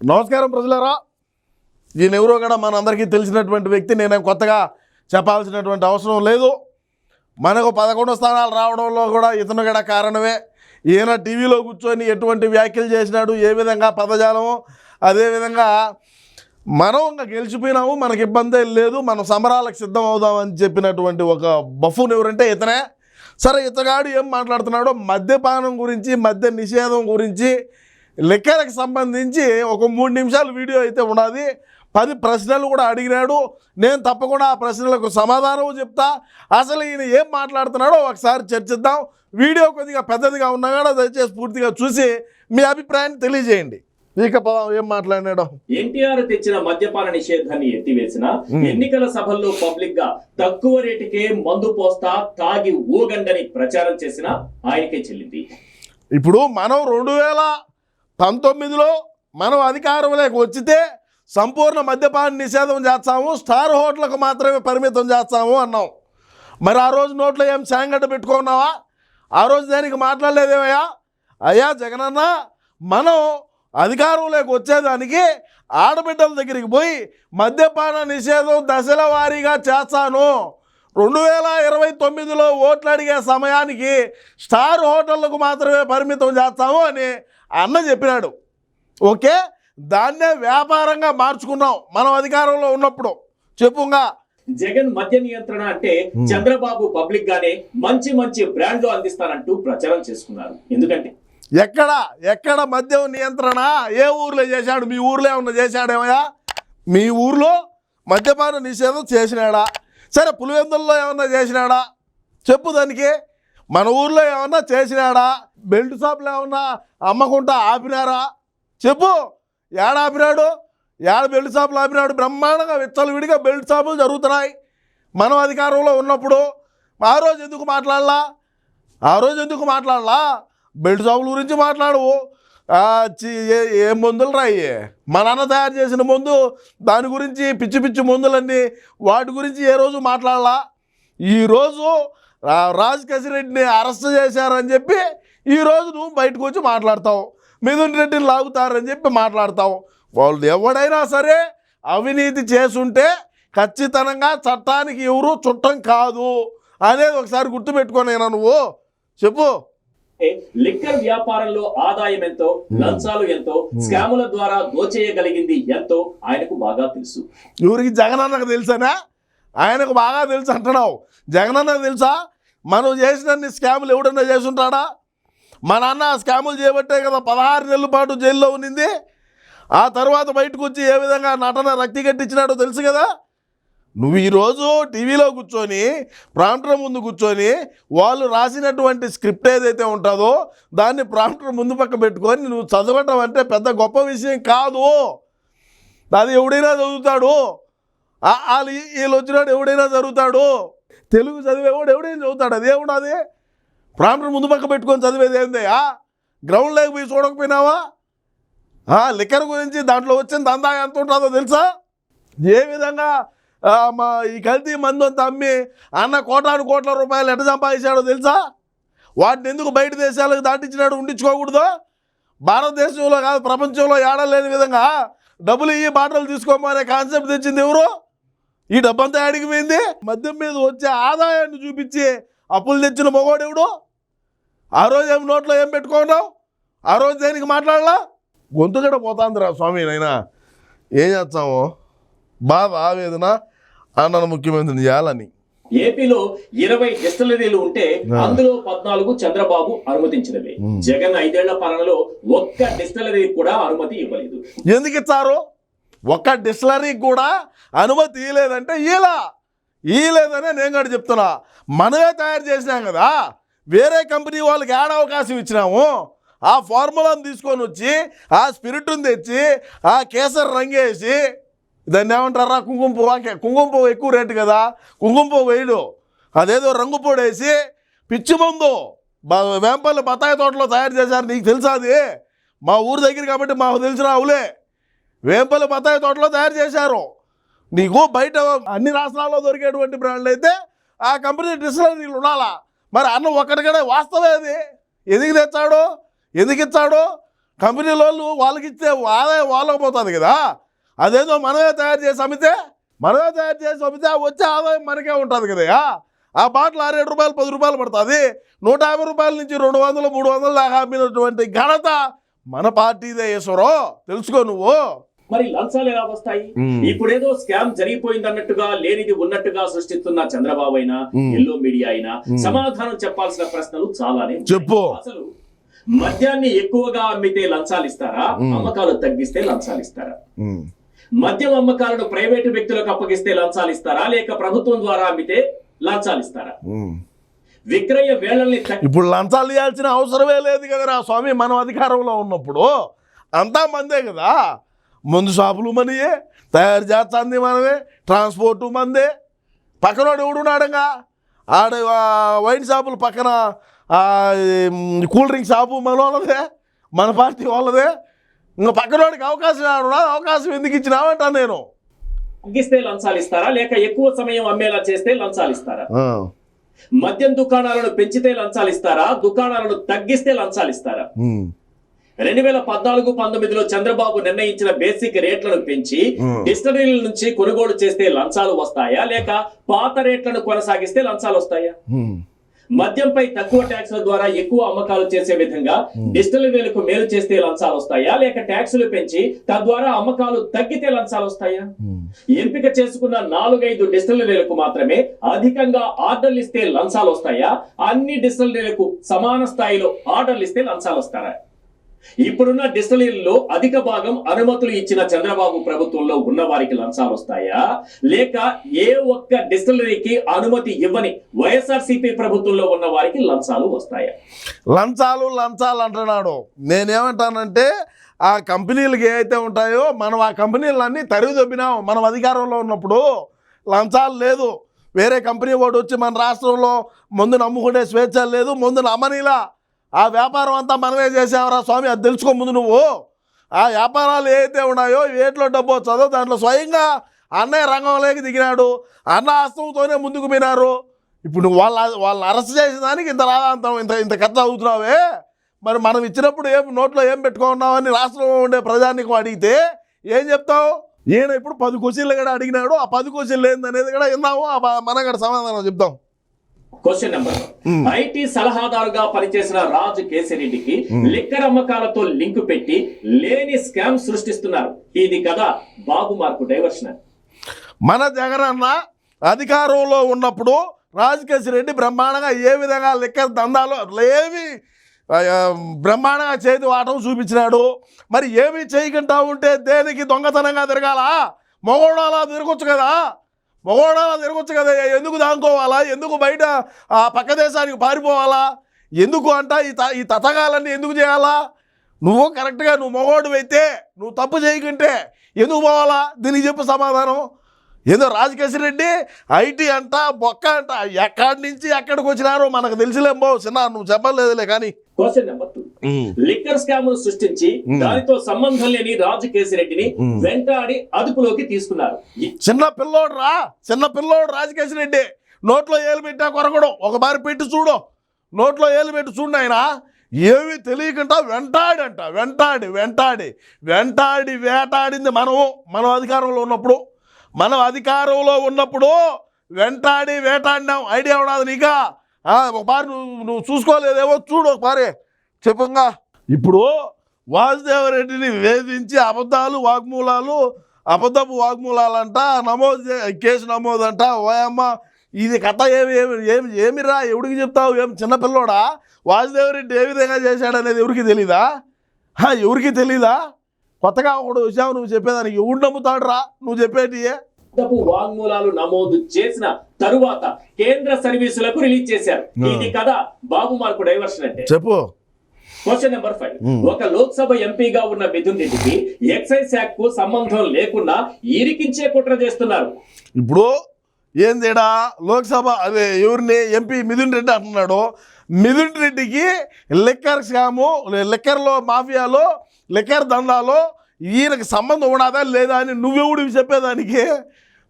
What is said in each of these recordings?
నమస్కారం ప్రజలరా. ఈయన ఎవరో కూడా మనందరికీ తెలిసినటువంటి వ్యక్తి నేనేం కొత్తగా చెప్పాల్సినటువంటి అవసరం లేదు. మనకు పదకొండు స్థానాలు రావడంలో కూడా ఇతను కూడా కారణమే. ఈయన టీవీలో కూర్చొని ఎటువంటి వ్యాఖ్యలు చేసినాడు ఏ విధంగా పదజాలము అదేవిధంగా మనం ఇంకా గెలిచిపోయినాము మనకి ఇబ్బంది లేదు మనం సమరాలకు సిద్ధం అవుదామని చెప్పినటువంటి ఒక బఫూన్ ఎవరంటే ఇతనే. సరే ఇతగాడు ఏం మాట్లాడుతున్నాడో మద్యపానం గురించి మద్య నిషేధం గురించి లెక్కలకు సంబంధించి ఒక మూడు నిమిషాలు వీడియో అయితే ఉన్నది. పది ప్రశ్నలు కూడా అడిగినాడు. నేను తప్పకుండా ఆ ప్రశ్నలకు సమాధానం చెప్తా. అసలు ఈయన ఏం మాట్లాడుతున్నాడో ఒకసారి చర్చిద్దాం. వీడియో కొద్దిగా పెద్దదిగా ఉన్నా కూడా దయచేసి పూర్తిగా చూసి మీ అభిప్రాయాన్ని తెలియజేయండి. ఇక పదం ఏం మాట్లాడినాడో? ఎన్టీఆర్ తెచ్చిన మద్యపాన నిషేధాన్ని ఎత్తివేసిన ఎన్నికల సభల్లో పబ్లిక్గా తక్కువ రేటుకే మందు పోస్తా తాగి ఊగండని ప్రచారం చేసిన ఆయనకే చెల్లింది. ఇప్పుడు మనం రెండు వేల పంతొమ్మిదిలో మనం అధికారంలోకి వచ్చితే సంపూర్ణ మద్యపాన నిషేధం చేస్తాము స్టార్ హోటళ్ళకు మాత్రమే పరిమితం చేస్తాము అన్నాం. మరి ఆ రోజు నోట్లో ఏం శాంగడ్డ పెట్టుకున్నావా? ఆ రోజు దానికి మాట్లాడలేదేమయ్యా? అయ్యా జగనన్న మనం అధికారంలోకి వచ్చేదానికి ఆడబిడ్డల దగ్గరికి పోయి మద్యపాన నిషేధం దశల వారీగా చేస్తాను. రెండు వేల ఇరవై తొమ్మిదిలో ఓట్లు అడిగే సమయానికి స్టార్ హోటళ్ళకు మాత్రమే పరిమితం చేస్తాము అని అన్న చెప్పినాడు ఓకే దాన్నే వ్యాపారంగా మార్చుకున్నాం మనం అధికారంలో ఉన్నప్పుడు. చెప్పుగా. జగన్ మద్య నియంత్రణ అంటే చంద్రబాబు పబ్లిక్ గానే మంచి మంచి బ్రాండ్లు అందిస్తానంటూ ప్రచారం చేసుకున్నారు. ఎందుకంటే? ఎక్కడ? ఎక్కడ మద్యం నియంత్రణ? ఏ ఊర్లో చేశాడు? మీ ఊర్లో ఏమన్నా చేశాడేమయ్యా మీ ఊర్లో మద్యపాన నిషేధం చేసినాడా? సరే పులివెందుల్లో ఏమన్నా చేసినాడా? చెప్పు దానికి. మన ఊర్లో ఏమన్నా చేసినాడా? బెల్ట్ షాప్లో ఏమన్నా అమ్మకుంటా ఆపినారా? చెప్పు. ఏడ ఆపినాడు? ఏడ బెల్ట్ షాపులు ఆపినాడు? బ్రహ్మాండంగా విచ్చలవిడిగా బెల్ట్ షాపులు జరుగుతున్నాయి. మనం అధికారంలో ఉన్నప్పుడు ఆ రోజు ఎందుకు మాట్లాడలా? ఆ రోజు ఎందుకు మాట్లాడలా? బెల్ట్ షాపుల గురించి మాట్లాడవు. ఏం మందులు రాయి మా నాన్న తయారు చేసిన మందు దాని గురించి పిచ్చి పిచ్చి మందులన్నీ వాటి గురించి ఏ రోజు మాట్లాడలా? ఈరోజు రాజ్ కసిరెడ్డిని అరెస్ట్ చేశారని చెప్పి ఈరోజు నువ్వు బయటకు వచ్చి మాట్లాడతావు. మిథున్ రెడ్డిని లాగుతారని చెప్పి మాట్లాడతావు. వాళ్ళు ఎవడైనా సరే అవినీతి చేసుంటే ఖచ్చితంగా చట్టానికి ఎవరు చుట్టం కాదు అనేది ఒకసారి గుర్తుపెట్టుకోనేనా నువ్వు. చెప్పు. లిక్కర్ వ్యాపారంలో ఆదాయం ఎంతో లంచాలు ఎంతో స్కాముల ద్వారా దోచేయగలిగింది ఎంతో ఆయనకు బాగా తెలుసు. ఎవరికి జగనన్నకు తెలుసానా? ఆయనకు బాగా తెలుసు అంటున్నావు. జగనన్నకు తెలుసా? మనం చేసినన్ని స్కాములు ఎవడన్నా చేసుంటాడా మా నాన్న ఆ స్కాములు చేయబట్టే కదా పదహారు నెలల పాటు జైల్లో ఉన్నింది. ఆ తర్వాత బయటకు వచ్చి ఏ విధంగా నటన రక్తి కట్టించినాడో తెలుసు కదా? నువ్వు ఈరోజు టీవీలో కూర్చొని ప్రాంప్టర్ ముందు కూర్చొని వాళ్ళు రాసినటువంటి స్క్రిప్ట్ ఏదైతే ఉంటుందో దాన్ని ప్రాంప్టర్ ముందు పక్క పెట్టుకొని నువ్వు చదవటం అంటే పెద్ద గొప్ప విషయం కాదు. అది ఎవడైనా చదువుతాడు. వాళ్ళు వీళ్ళు వచ్చినాడు ఎవడైనా చదువుతాడు? తెలుగు చదివేవాడు ఎవడైనా చదువుతాడు? అది ఏమున్నది ప్రాంప్టర్ ముందు పక్క పెట్టుకొని చదివేది ఏందయ్యా గ్రౌండ్ లేక పోయి చూడకపోయినావా? లిక్కర్ గురించి దాంట్లో వచ్చిన దందా ఎంత ఉంటుందో తెలుసా? ఏ విధంగా మా ఈ కల్తీ మందు అమ్మి అన్న కోటాను కోట్ల రూపాయలు ఎట్ట సంపాదించాడో తెలుసా? వాటిని ఎందుకు బయట దేశాలకు దాటించినాడు ఉండించుకోకూడదు? భారతదేశంలో కాదు ప్రపంచంలో ఏడలేని విధంగా డబ్బులు ఇయ్యి బాటలు తీసుకోమనే కాన్సెప్ట్ తెచ్చింది ఎవరు? ఈ డబ్బంతా అడిగిపోయింది మద్యం మీద వచ్చే ఆదాయాన్ని చూపించి అప్పులు తెచ్చిన మగోడెవడు ఆ రోజు ఏం నోట్లో ఏం పెట్టుకున్నావు? ఆ రోజు దేనికి మాట్లాడలా? గొంతు కూడా పోతాందిరా స్వామి నైనా ఏం చేస్తాము బాధ ఆవేదన? అన్నను ముఖ్యమంత్రిని చేయాలని. ఏపీలో ఇరవై డిస్టిలరీలు ఉంటే. అందులో పద్నాలుగు చంద్రబాబు అనుమతించినవే. జగన్ ఐదేళ్ళ పాలనలో ఒక్క డిస్టిలరీ కూడా అనుమతి ఇవ్వలేదు. ఎందుకు ఇచ్చారు? ఒక్క డిస్టిలరీకి కూడా అనుమతి ఇవ్వలేదంటే ఇలా ఇవ్వలేదనే నేను కూడా చెప్తున్నా. మనమే తయారు చేసినాం కదా. వేరే కంపెనీ వాళ్ళకి ఏడ అవకాశం ఇచ్చినాము. ఆ ఫార్ములాను తీసుకొని వచ్చి ఆ స్పిరిట్ని తెచ్చి ఆ కేసర్ రంగేసి దాన్ని ఏమంటారా? కుంకుమ పువ్వు కుంకుమ పువ్వు ఎక్కువ రేటు కదా. కుంకుమ పువ్వు వేయడు అదేదో రంగు పొడేసి పిచ్చి మందు బ- వేంపల్లి బత్తాయి తోటలో తయారు చేశారు. నీకు తెలుసా అది? మా ఊరు దగ్గర కాబట్టి మాకు తెలిసిన అవులే వేంపల్లి బత్తాయి తోటలో తయారు చేశారు. నీకు బయట అన్ని రాష్ట్రాల్లో దొరికేటువంటి బ్రాండ్లు అయితే ఆ కంపెనీ డిస్టిలరీలు ఉండాలా? మరి అన్న ఒక్కడికడే వాస్తవం అది. ఎందుకు తెచ్చాడు? ఎందుకు ఇచ్చాడు? కంపెనీల వాళ్ళు వాళ్ళకి ఇచ్చే ఆదాయం వాళ్ళకి పోతుంది కదా. అదేదో మనమే తయారు చేసి అమ్మితే మనమే తయారు చేసి అమ్మితే వచ్చే ఆదాయం మనకే ఉంటుంది కదా ఆ బాటిల్ ఆరు ఏడు రూపాయలు పది రూపాయలు పడుతుంది. నూట యాభై రూపాయల నుంచి రెండు వందలు మూడు వందల దాకా అమ్మినటువంటి ఘనత మన పార్టీదే ఈశ్వరో తెలుసుకో నువ్వు మరి లంచాలు ఎలా వస్తాయి. ఇప్పుడేదో స్కామ్ జరిగిపోయింది అన్నట్టుగా లేనిది ఉన్నట్టుగా సృష్టిస్తున్న చంద్రబాబు అయినా. ఎల్లో మీడియా అయినా. సమాధానం చెప్పాల్సిన ప్రశ్నలు చాలానే. చెప్పు. అసలు మద్యాన్ని ఎక్కువగా అమ్మితే లంచాలు ఇస్తారా మ్మ్. అమ్మకాలు తగ్గిస్తే లంచాలు ఇస్తారా. మద్యం అమ్మకాలను ప్రైవేటు వ్యక్తులకు అప్పగిస్తే లంచాలు ఇస్తారా లేక ప్రభుత్వం ద్వారా అమ్మితే లంచాలు ఇస్తారా. విక్రయ వేళల్ని ఇప్పుడు లంచాలు ఇవ్వాల్సిన అవసరమే లేదు కదరా స్వామి మనం అధికారంలో ఉన్నప్పుడు. అంతా మందే కదా. ముందు షాపులు మనయే తయారు చేస్తుంది మనమే ట్రాన్స్పోర్ట్ మందే. పక్కనోడు ఎవడున్నాడంగా ఆడ వైన్ షాపులు పక్కన కూల్ డ్రింక్ షాపు మన వాళ్ళదే మన పార్టీ వాళ్ళదే. ఇంకా పక్కనోడికి అవకాశం? అవకాశం ఎందుకు ఇచ్చినావంటా నేను. తగ్గిస్తే లంచాలు ఇస్తారా? లేక ఎక్కువ సమయం అమ్మేలా చేస్తే లంచాలు ఇస్తారా? మద్యం దుకాణాలను పెంచితే లంచాలు ఇస్తారా దుకాణాలను తగ్గిస్తే లంచాలు ఇస్తారా. రెండు వేల పద్నాలుగు పంతొమ్మిదిలో చంద్రబాబు నిర్ణయించిన బేసిక్ రేట్లను పెంచి. డిస్టరీల నుంచి కొనుగోలు చేస్తే లంచాలు వస్తాయా లేక పాత రేట్లను కొనసాగిస్తే లంచాలు వస్తాయా. మద్యంపై తక్కువ ట్యాక్సుల ద్వారా ఎక్కువ అమ్మకాలు చేసే విధంగా డిస్టరీలకు మేలు చేస్తే లంచాలు వస్తాయా? లేక ట్యాక్సులు పెంచి తద్వారా అమ్మకాలు తగ్గితే లంచాలు వస్తాయా. ఎంపిక చేసుకున్న నాలుగైదు డిస్టిలరీలకు మాత్రమే అధికంగా ఆర్డర్లు ఇస్తే లంచాలు వస్తాయా? అన్ని డిస్టిలరీలకు సమాన స్థాయిలో ఆర్డర్లు ఇస్తే లంచాలు వస్తారా? ఇప్పుడున్న డిస్టలీల్లో అధిక భాగం అనుమతులు ఇచ్చిన చంద్రబాబు ప్రభుత్వంలో ఉన్న వారికి లంచాలు వస్తాయా? లేక ఏ ఒక్క డిస్టలరీకి అనుమతి ఇవ్వని వైఎస్ఆర్సీపీ ప్రభుత్వంలో ఉన్న వారికి లంచాలు వస్తాయా? లంచాలు లంచాలు అంటున్నాడు. నేనేమంటానంటే ఆ కంపెనీలకు ఏవైతే ఉంటాయో మనం ఆ కంపెనీలన్నీ తరివి దొబ్బినాం మనం అధికారంలో ఉన్నప్పుడు లంచాలు లేదు. వేరే కంపెనీ వాడు వచ్చి మన రాష్ట్రంలో ముందు నమ్ముకునే స్వేచ్ఛ లేదు ముందు నమ్మనీలా. ఆ వ్యాపారం అంతా మనమే చేసావరా స్వామి? అది తెలుసుకో ముందు నువ్వు. ఆ వ్యాపారాలు ఏవైతే ఉన్నాయో వేటిలో డబ్బు వచ్చదో దాంట్లో స్వయంగా అన్నయ్య రంగంలోకి దిగినాడు. అన్న హస్తంతోనే ముందుకు పోయినారు. ఇప్పుడు నువ్వు వాళ్ళ వాళ్ళని అరెస్ట్ చేసిన దానికి ఇంత రాదాంతం ఇంత ఇంత కథ అవుతున్నావే మరి మనం ఇచ్చినప్పుడు ఏం నోట్లో ఏం పెట్టుకున్నామని రాష్ట్రంలో ఉండే ప్రజానికి అడిగితే ఏం చెప్తావు? ఈయన ఇప్పుడు పది క్వశ్చన్లు కూడా అడిగినాడు. ఆ పది క్వశ్చన్లు ఏందనేది కూడా విన్నాము. ఆ మనం కూడా సమాధానం చెప్తాం. Question number. ఐటీ సలహాదారుగా పనిచేసిన రాజు కేసిరెడ్డికి లిక్కర్ అమ్మకాలతో లింకు పెట్టి లేని స్కామ్ సృష్టిస్తున్నారు. ఇది కదా బాబు మార్కు డైవర్షన్. మన జగనన్న అధికారంలో ఉన్నప్పుడు రెడ్డి బ్రహ్మాండంగా ఏ విధంగా లెక్క దందాలో ఏమి బ్రహ్మాండంగా చేతి వాటం చూపించినాడు. మరి ఏమి చేయకుండా ఉంటే దేనికి దొంగతనంగా తిరగాల? మగోడాలా తిరగొచ్చు కదా? మగవాడా తిరగొచ్చు కదా ఎందుకు దానుకోవాలా ఎందుకు బయట ఆ పక్క దేశానికి పారిపోవాలా? ఎందుకు అంట ఈ త ఈ తతగాలన్నీ ఎందుకు చేయాలా? నువ్వు కరెక్ట్గా నువ్వు మగవాడు అయితే నువ్వు తప్పు చేయకుంటే ఎందుకు పోవాలా? దీనికి చెప్పు సమాధానం. ఏదో రాజకేశ్వర రెడ్డి ఐటీ అంట బొక్క అంట ఎక్కడి నుంచి ఎక్కడికి వచ్చినారో మనకు తెలిసిలేంబో చిన్న నువ్వు చెప్పలేదులే కానీ. Question number two. Liquor scam సృష్టించి దానితో సంబంధం లేని రాజు కేసిరెడ్డిని. వెంటాడి అదుపులోకి తీసుకున్నారు. చిన్న పిల్లోడు రా. చిన్న పిల్లోడు రాజకేశ్వర రెడ్డి నోట్లో ఏలు పెట్టా కొరకడం. ఒక బారి పెట్టి చూడు. నోట్లో ఏలు పెట్టి చూడు ఆయన ఏమీ తెలియకుండా వెంటాడంట. వెంటాడి వెంటాడి వెంటాడి వేటాడింది మనము. మనం అధికారంలో ఉన్నప్పుడు. మనం అధికారంలో ఉన్నప్పుడు వెంటాడి వేటాడినాం. ఐడియా ఉన్నది నీకా. ఆ, ఒకసారి నువ్వు నువ్వు చూసుకోలేదేమో చూడు ఒకసారి చెప్పంగా. ఇప్పుడు వాసుదేవరెడ్డిని వేధించి అబద్ధాలు వాగ్మూలాలు అబద్ధపు వాగ్మూలాలంట నమోదు కేసు నమోదంట. ఓయమ్మ ఇది కథ ఏమి ఏమి ఏమి ఏమిరా? ఎవడికి చెప్తావు? ఏం చిన్నపిల్లోడా వాసుదేవరెడ్డి ఏ విధంగా చేశాడనేది ఎవరికి తెలీదా? హా, ఎవరికి తెలీదా? కొత్తగా ఒకడు వచ్చావు నువ్వు చెప్పేదానికి ఎవడు నమ్ముతాడు రా నువ్వు అబద్ధపు వాంగ్మూలాలు నమోదు చేసిన తరువాత కేంద్ర సర్వీసులకు రిలీజ్ చేశారు. ఇది కదా బాబు మార్కు డైవర్షన్ అంటే. చెప్పు. Question number five. ఒక లోక్సభ ఎంపీగా ఉన్న మిథున్ రెడ్డికి ఎక్సైజ్ శాఖ కు సంబంధం లేకుండా ఇరికించే కుట్ర చేస్తున్నారు. ఇప్పుడు ఏందిడా? లోక్సభ అదే ఎవరిని? ఎంపీ మిథున్ రెడ్డి అంటున్నాడు. మిథున్ రెడ్డికి లిక్కర్ స్కాము లిక్కర్లో మాఫియాలో లిక్కర్ దందాలో ఈయనకి సంబంధం ఉన్నదా లేదా అని నువ్వెవడు చెప్పేదానికి?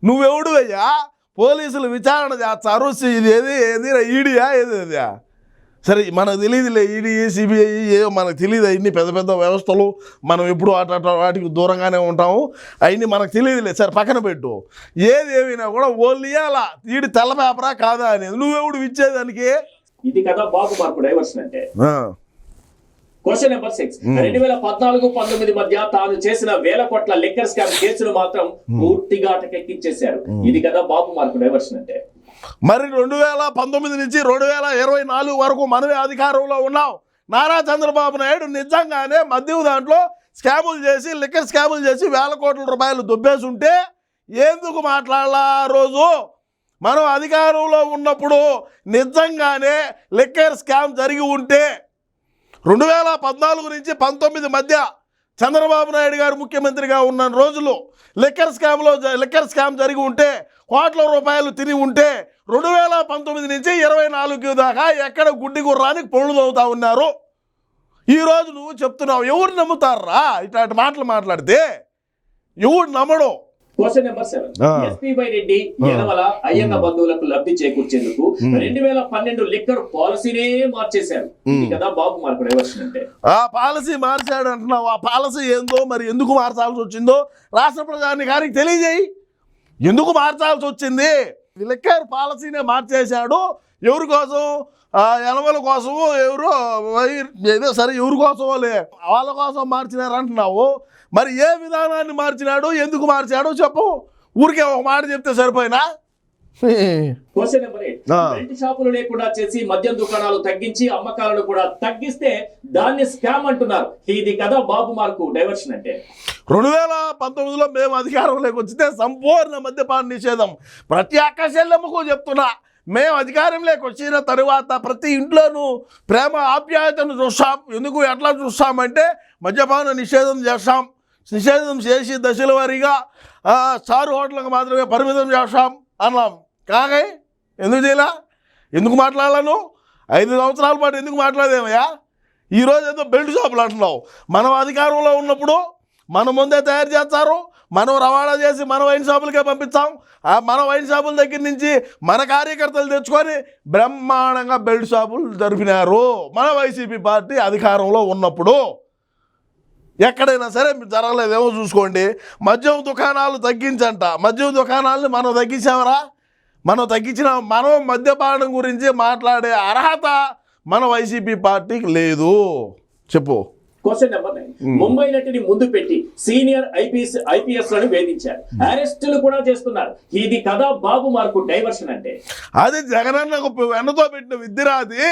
నువ్వెవడు అయ్యా? పోలీసులు విచారణ చేస్తారు. ఇది ఏది? ఏది ఈడియా? ఏది అది? సరే మనకు తెలియదులే ఈడీ సిబిఐ ఏవో మనకు తెలియదు అవన్నీ పెద్ద పెద్ద వ్యవస్థలు. మనం ఎప్పుడు అటు వాటికి దూరంగానే ఉంటాము. అవన్నీ మనకు తెలియదులే సరే పక్కన పెట్టు. ఏది ఏమైనా కూడా ఓన్లీ అలా ఈడి తెల్ల పేపరా కాదా అనేది. నువ్వెవడు ఇచ్చేదానికి ఇది కదా బాబు మార్పు డైవర్షన్ అంటే. క్వశ్చన్ నెంబర్ సిక్స్ రెండు వేల పద్నాలుగు పంతొమ్మిది మధ్య తాను చేసిన వేల కోట్ల లిక్కర్ స్కామ్ కేసును మాత్రం పూర్తిగా అటకెక్కించేశారు. ఇది కదా బాబు మార్పు డైవర్షన్ అంటే. మరి రెండు వేల పంతొమ్మిది నుంచి రెండు వేల ఇరవై నాలుగు వరకు మనమే అధికారంలో ఉన్నాం. నారా చంద్రబాబు నాయుడు నిజంగానే మద్యం దాంట్లో స్కాములు చేసి లిక్కర్ స్కాములు చేసి వేల కోట్ల రూపాయలు దుబ్బేసుంటే ఎందుకు మాట్లాడాల రోజు? మనం అధికారంలో ఉన్నప్పుడు నిజంగానే లిక్కర్ స్కామ్ జరిగి ఉంటే రెండు వేల పద్నాలుగు నుంచి పంతొమ్మిది మధ్య చంద్రబాబు నాయుడు గారు ముఖ్యమంత్రిగా ఉన్న రోజులు లిక్కర్ స్కామ్లో జ- లిక్కర్ స్కామ్ జరిగి ఉంటే కోట్ల రూపాయలు తిని ఉంటే రెండు వేల పంతొమ్మిది నుంచి ఇరవై నాలుగు దాకా ఎక్కడ గుడ్డి గుర్రానికి పనులు తవ్వుతా ఉన్నారు ఈరోజు నువ్వు చెప్తున్నావు ఎవరు నమ్ముతారా? ఇట్లాంటి మాటలు మాట్లాడితే ఎవడు నమ్మడు? క్వశ్చన్ నెంబర్ సెవెన్ ఆ. S P Y Reddy Yanamala Ayyanna బంధువులకు లబ్ధి చేకూర్చేందుకు రెండు వేల పన్నెండు లిక్కర్ పాలసీనే మార్చేశారు. కదా బాబు మార్పు డైవర్షన్ అంటే. ఆ పాలసీ మార్చాడు అంటున్నావు. ఆ పాలసీ ఏందో మరి ఎందుకు మార్చాల్సి వచ్చిందో? రాష్ట్ర ప్రధాని గారికి తెలియజేయి. ఎందుకు మార్చాల్సి వచ్చింది? విలక్కర్ పాలసీనే మార్చేశాడు. ఎవరి కోసం? ఎలవల కోసము ఎవరు ఏదో సరే ఎవరి కోసమో లే వాళ్ళ కోసం మార్చినారు అంటున్నావు మరి ఏ విధానాన్ని మార్చినాడు? ఎందుకు మార్చాడో చెప్పు. ఊరికే ఒక మాట చెప్తే సరిపోయినా? Question number eight. బెల్ట్ షాపులు లేకుండా చేసి మద్యం దుకాణాలు తగ్గించి అమ్మకాలను కూడా తగ్గిస్తే దాన్ని స్కామ్ అంటున్నారు. ఇది కదా బాబు మార్కు డైవర్షన్ అంటే. రెండు వేల పంతొమ్మిదిలో మేము అధికారంలోకి వచ్చితే సంపూర్ణ మద్యపాన నిషేధం. ప్రతి అక్క చెల్లెమ్మకు చెప్తున్నా. మేము అధికారంలోకి వచ్చిన తరువాత ప్రతి ఇంట్లోనూ ప్రేమ ఆప్యాయతను చూస్తాం. ఎందుకు ఎట్లా చూస్తామంటే మద్యపాన నిషేధం చేస్తాం. నిషేధం చేసి దశల వారీగా ఆ, చారు హోటళ్ళకు మాత్రమే పరిమితం చేస్తాం అన్నాం. కాగా? ఎందుకు చేయలా? ఎందుకు మాట్లాడాలను? ఐదు సంవత్సరాల పాటు ఎందుకు మాట్లాడేమయ్యా ఈరోజు ఏదో బెల్ట్ షాపులు అంటున్నావు. మనం అధికారంలో ఉన్నప్పుడు మన ముందే తయారు చేస్తారు. మనం రవాణా చేసి మన వైన్ షాపులకే పంపిస్తాం. ఆ మన వైన్ షాపుల దగ్గర నుంచి మన కార్యకర్తలు తెచ్చుకొని బ్రహ్మాండంగా బెల్ట్ షాపులు జరిపినారు. మన వైసీపీ పార్టీ అధికారంలో ఉన్నప్పుడు. ఎక్కడైనా సరే మీరు జరగలేదేమో చూసుకోండి. మద్యం దుకాణాలు తగ్గించంట. మద్యం దుకాణాలను మనం తగ్గించామరా? మనం తగ్గించిన మనం మద్యపానం గురించి మాట్లాడే అర్హత మన వైసీపీ పార్టీకి లేదు. చెప్పు. క్వశ్చన్ నెంబర్ నైన్ ముంబై నటిని ముందు పెట్టి సీనియర్ ఐపీఎస్ ఐపీఎస్లను వేధించారు అరెస్టులు కూడా చేస్తున్నారు. ఇది కదా బాబు మార్కు డైవర్షన్ అంటే? అది జగనన్నకు వెన్నతో పెట్టిన విద్యరాది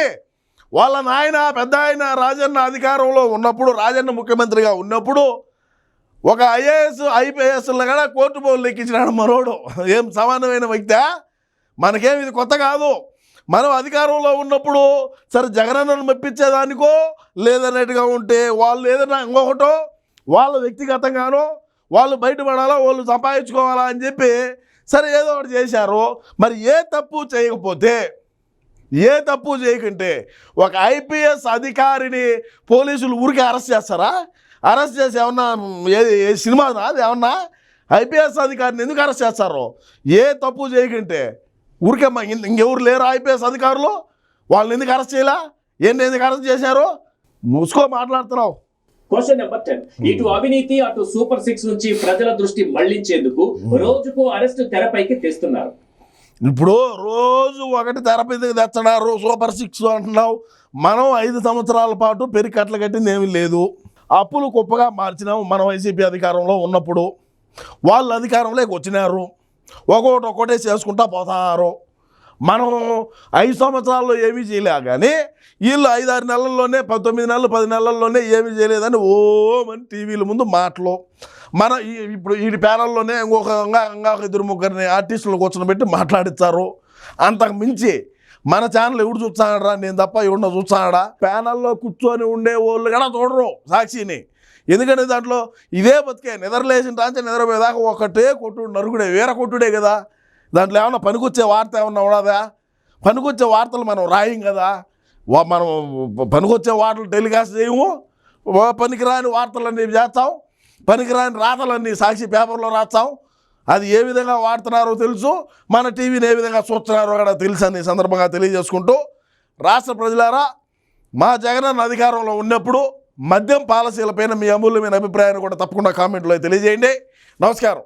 వాళ్ళ నాయన పెద్ద ఆయన రాజన్న అధికారంలో ఉన్నప్పుడు రాజన్న ముఖ్యమంత్రిగా ఉన్నప్పుడు ఒక ఐఏఎస్ ఐపీఎస్లు కూడా కోర్టు బోర్లు ఎక్కించినాడు మరోడు ఏం సమానమైన వ్యక్తి? మనకేం ఇది కొత్త కాదు. మనం అధికారంలో ఉన్నప్పుడు సరే జగనన్నను మెప్పించేదానికో లేదన్నట్టుగా ఉంటే వాళ్ళు ఏదైనా ఇంకొకటో వాళ్ళ వ్యక్తిగతంగానో వాళ్ళు బయటపడాలా వాళ్ళు సంపాదించుకోవాలా అని చెప్పి సరే ఏదో ఒకటి చేశారు. మరి ఏ తప్పు చేయకపోతే ఏ తప్పు చేయకుంటే ఒక ఐపీఎస్ అధికారిని పోలీసులు ఊరికే అరెస్ట్ చేస్తారా? అరెస్ట్ చేసి ఏమన్నా ఏది ఏ సినిమా అది ఏమన్నా? ఐపీఎస్ అధికారిని ఎందుకు అరెస్ట్ చేస్తారు? ఏ తప్పు చేయకుంటే ఊరికే ఇంకెవరు లేరు ఐపీఎస్ అధికారులు? వాళ్ళని ఎందుకు అరెస్ట్ చేయలా? ఏంటి ఎందుకు అరెస్ట్ చేశారు? మూసుకో మాట్లాడుతున్నావు. క్వశ్చన్ నెంబర్ టెన్ ఇటు అవినీతి అటు సూపర్ సిక్స్ నుంచి ప్రజల దృష్టి మళ్ళించేందుకు రోజుకు అరెస్ట్ తెరపైకి తెస్తున్నారు. ఇప్పుడు రోజు ఒకటి తెరపైకి తెచ్చడారు సూపర్ సిక్స్ అంటున్నావు. మనం ఐదు సంవత్సరాల పాటు పెరికట్ల కట్టింది ఏమీ లేదు. అప్పులు కుప్పగా మార్చినాం మన వైసీపీ అధికారంలో ఉన్నప్పుడు. వాళ్ళు అధికారంలోకి వచ్చినారు. ఒక్కొక్కటి ఒక్కటే చేసుకుంటా పోతారు. మనం ఐదు సంవత్సరాల్లో ఏమీ చేయలే కానీ వీళ్ళు ఐదారు నెలల్లోనే పంతొమ్మిది నెలలు పది నెలల్లోనే ఏమీ చేయలేదని ఓమని అని టీవీల ముందు మాటలు. మన ఈ- ఇప్పుడు ఈ ప్యానల్లోనే ఇంకొక ఇంకొక ఇద్దరు ముగ్గురిని ఆర్టిస్టులు కూర్చొని మాట్లాడిస్తారు. అంతకు మించి మన ఛానల్ ఎవడు చూస్తానరా నేను తప్ప ఎవడన్నా చూస్తానడా ప్యానల్లో కూర్చొని ఉండే వాళ్ళు కూడా చూడరు సాక్షిని. ఎందుకంటే దాంట్లో ఇదే బతికే నిద్రలేసిన రాంచి నిద్రపోయేదాకా ఒకటే కొట్టుడు నరుకుడే వేరే కొట్టుడే కదా. దాంట్లో ఏమన్నా పనికొచ్చే వార్త ఏమన్నా ఉండదా పనికొచ్చే వార్తలు మనం రాయం కదా. మనం పనికొచ్చే వార్తలు టెలికాస్ట్ చేయము. పనికిరాని వార్తలన్నీ చేస్తాం. పనికిరాని రాతలన్నీ సాక్షి పేపర్లో రాస్తాం. అది ఏ విధంగా వాడుతున్నారో తెలుసు. మన టీవీని ఏ విధంగా చూస్తున్నారో కూడా తెలుసు అని సందర్భంగా తెలియజేసుకుంటూ రాష్ట్ర ప్రజలారా మా జగనన్న అధికారంలో ఉన్నప్పుడు మద్యం పాలసీలపైన మీ అమూల్యమైన అభిప్రాయాన్ని కూడా తప్పకుండా కామెంట్లో తెలియజేయండి. నమస్కారం.